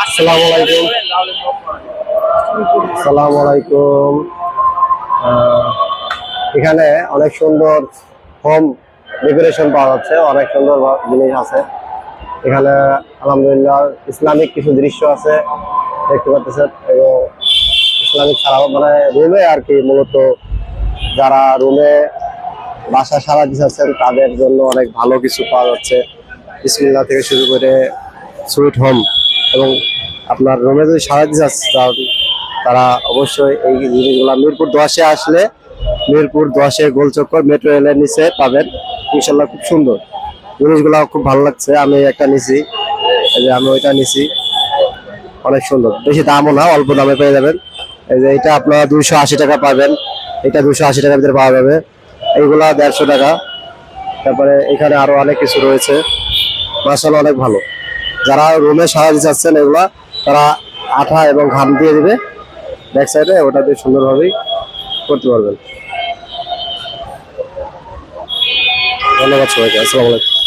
আসসালামু আলাইকুম আসসালামু আলাইকুম এখানে অনেক সুন্দর হোম ডেকোরেশন পাওয়া যাচ্ছে, অনেক সুন্দর জিনিস আছে। এখানে আলহামদুলিল্লাহ ইসলামিক কিছু দৃশ্য আছে, দেখতে পাচ্ছেন, এবং ইসলামিক ছাড়াও মানে রুমে আর কি মূলত যারা রুমে বাসা সারা দিচ্ছেন তাদের জন্য অনেক ভালো কিছু পাওয়া যাচ্ছে। বিসমিল্লাহ থেকে শুরু করে সুইট হোম এবং আপনার রুমে যদি সারা দিতে চান তারা অবশ্যই এই জিনিসগুলো মিরপুর দশে আসলে মিরপুর দশে গোলচক্কর মেট্রো রেলের নিচে পাবেন। ইনশাল্লাহ খুব সুন্দর। জিনিসগুলো খুব ভালো লাগছে। আমি একটা নিছি। যে আমি ওইটা নিছি। অনেক সুন্দর। বেশি দামও না, অল্প দামে পেয়ে যাবেন। এই যে এটা আপনারা দুইশো আশি টাকা পাবেন। এটা দুশো আশি টাকার ভিতরে পাওয়া যাবে। এইগুলা দেড়শো টাকা। তারপরে এখানে আরও অনেক কিছু রয়েছে। মাসাল অনেক ভালো। যারা রুমে সারা চাচ্ছেন এগুলা, তারা আঠা এবং ঘাম দিয়ে দিবে। ব্যাক সাইডে ওটা দিয়ে সুন্দরভাবেই করতে পারবেন। ধন্যবাদ সবাইকে, আসসালামু আলাইকুম।